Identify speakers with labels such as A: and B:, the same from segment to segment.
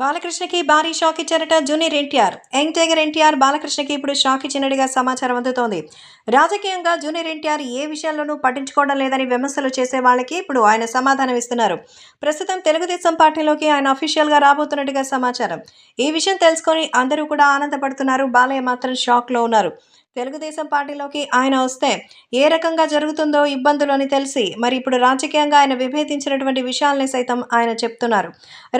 A: బాలకృష్ణకి భారీ షాక్ ఇచ్చారట junior NTR. Young tiger NTR బాలకృష్ణకి ఇప్పుడు షాక్ ఇచ్చినట్టుగా సమాచారం అందుతోంది. రాజకీయంగా జూనియర్ ఎన్టీఆర్ ఏ విషయాల్లోనూ పట్టించుకోవడం లేదని విమర్శలు చేసే వాళ్ళకి ఇప్పుడు ఆయన సమాధానం ఇస్తున్నారు. ప్రస్తుతం తెలుగుదేశం పార్టీలోకి ఆయన అఫీషియల్గా రాబోతున్నట్టుగా సమాచారం. ఈ విషయం తెలుసుకొని అందరూ కూడా ఆనందపడుతున్నారు. బాలయ్య మాత్రం షాక్లో ఉన్నారు. తెలుగుదేశం పార్టీలోకి ఆయన వస్తే ఏ రకంగా జరుగుతుందో ఇబ్బందులు అని తెలిసి మరి ఇప్పుడు రాజకీయంగా ఆయన విభేదించినటువంటి విషయాల్ని సైతం ఆయన చెప్తున్నారు.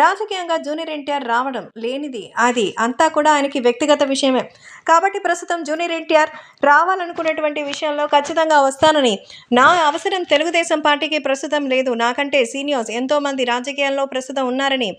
A: రాజకీయంగా జూనియర్ ఎన్టీఆర్ రావడం లేనిది అది అంతా కూడా ఆయనకి వ్యక్తిగత విషయమే. కాబట్టి ప్రస్తుతం జూనియర్ ఎన్టీఆర్ రావాలనుకునేటువంటి విషయంలో ఖచ్చితంగా వస్తానని నా అవసరం తెలుగుదేశం పార్టీకి ప్రస్తుతం లేదు. నాకంటే సీనియర్స్ ఎంతోమంది రాజకీయాల్లో ప్రస్తుతం ఉన్నారని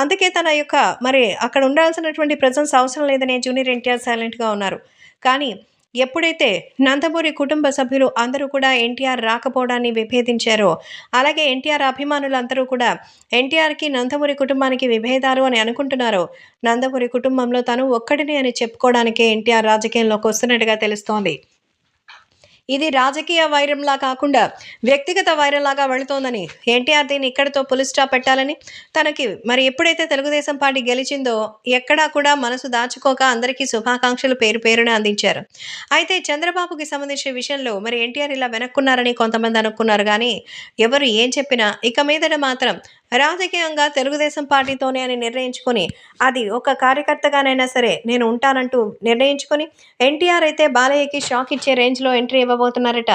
A: అందుకే తన యొక్క మరి అక్కడ ఉండాల్సినటువంటి ప్రజెన్స్ అవసరం లేదని జూనియర్ ఎన్టీఆర్ సైలెంట్గా ఉన్నారు. కానీ ఎప్పుడైతే నందమూరి కుటుంబ సభ్యులు అందరూ కూడా ఎన్టీఆర్ రాకపోవడాన్ని విభేదించారో అలాగే ఎన్టీఆర్ అభిమానులందరూ కూడా ఎన్టీఆర్కి నందమూరి కుటుంబానికి విభేదాలు అని అనుకుంటున్నారో నందమూరి కుటుంబంలో తను ఒక్కడినే అని చెప్పుకోవడానికే ఎన్టీఆర్ రాజకీయంలోకి వస్తున్నట్టుగా తెలుస్తోంది. ఇది రాజకీయ వైరంలా కాకుండా వ్యక్తిగత వైరంలాగా వెళుతోందని ఎన్టీఆర్ దీన్ని ఇక్కడితో పులి స్టాప్ పెట్టాలని తనకి మరి ఎప్పుడైతే తెలుగుదేశం పార్టీ గెలిచిందో ఎక్కడా కూడా మనసు దాచుకోక అందరికీ శుభాకాంక్షలు పేరు పేరున అందించారు. అయితే చంద్రబాబుకి సంబంధించిన విషయంలో మరి ఎన్టీఆర్ ఇలా వెనక్కున్నారని కొంతమంది అనుకున్నారు కానీ ఎవరు ఏం చెప్పినా ఇక మీదట మాత్రం రాజకీయంగా తెలుగుదేశం పార్టీతోనే అని నిర్ణయించుకొని అది ఒక కార్యకర్తగానైనా సరే నేను ఉంటానంటూ నిర్ణయించుకొని ఎన్టీఆర్ అయితే బాలయ్యకి షాక్ ఇచ్చే రేంజ్లో ఎంట్రీ ఇవ్వబోతున్నారట.